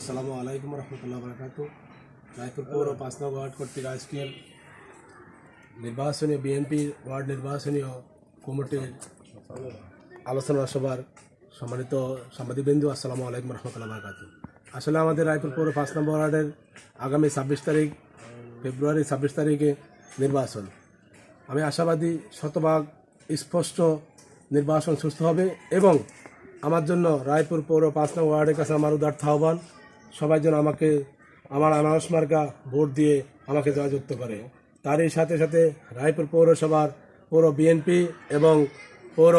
আসসালামু আলাইকুম রহমতুল্লাহ বরকাত। রায়পুর পৌর পাঁচ নং ওয়ার্ড কর্তৃক আজকের নির্বাচনী বিএনপি ওয়ার্ড নির্বাচনী কমিটির আলোচনা সভার সম্মানিত সাংবাদিকবৃন্দু, আসসালামু আলাইকুম রহমতুল্লাহ বরকাত। আসলে আমাদের রায়পুর পৌর পাঁচ নম্বর ওয়ার্ডের আগামী ছাব্বিশ তারিখ, ফেব্রুয়ারি ছাব্বিশ তারিখে নির্বাচন। আমি আশাবাদী শতভাগ স্পষ্ট নির্বাচন সুস্থ হবে এবং আমার জন্য রায়পুর পৌর পাঁচ নম্বর ওয়ার্ডের কাছে আমার উদার্থ আহ্বান সবাই যেন আমাকে আমার আনারস মার্কা ভোট দিয়ে আমাকে জয়যুক্ত করে। তারই সাথে সাথে রায়পুর পৌরসভার পৌর বিএনপি এবং পৌর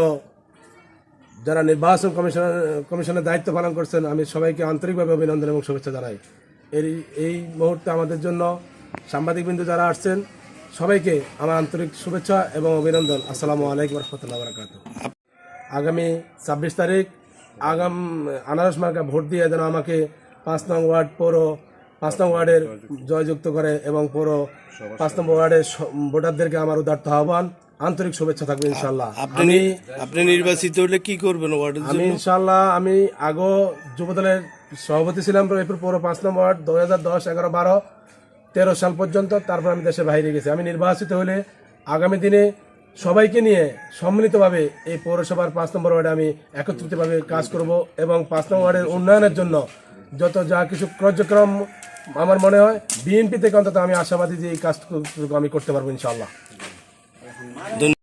যারা নির্বাচন কমিশন কমিশনের দায়িত্ব পালন করছেন, আমি সবাইকে আন্তরিকভাবে অভিনন্দন এবং শুভেচ্ছা জানাই। এর এই মুহূর্তে আমাদের জন্য সাংবাদিকবৃন্দু যারা আসছেন, সবাইকে আমার আন্তরিক শুভেচ্ছা এবং অভিনন্দন। আসসালামু আলাইকুম রহমতুল্লাহ বারকাত। আগামী ছাব্বিশ তারিখ, আগাম, আনারস মার্কা ভোট দিয়ে যেন আমাকে পাঁচ নং ওয়ার্ড পৌর পাঁচ নং ওয়ার্ডের জয়যুক্ত করে এবং পৌর পাঁচ নম্বর ওয়ার্ডের ভোটারদেরকে আমার উদার্ত আহ্বান। আন্তরিক শুভেচ্ছা থাকবে ইনশাল্লাহ আপনি আপনি নির্বাচিত হলে কি করবেন ওয়ার্ডের আমি ইনশাল্লাহ আমি আগো যুবদলের সভাপতি ছিলাম রবিপুর পৌর পাঁচ নম্বর ওয়ার্ড দুই হাজার দশ এগারো বারো তেরো সাল পর্যন্ত তারপর আমি দেশে বাইরে গেছি। আমি নির্বাচিত হলে আগামী দিনে সবাইকে নিয়ে সম্মিলিতভাবে এই পৌরসভার পাঁচ নম্বর ওয়ার্ডে আমি একত্রিতভাবে কাজ করব এবং পাঁচ নম্বর ওয়ার্ডের উন্নয়নের জন্য যত যা কিছু কার্যক্রম আমার মনে হয় বিএনপি থেকে অন্তত আমি আশাবাদী যে এই কাজটুকু আমি করতে পারব ইনশাল্লাহ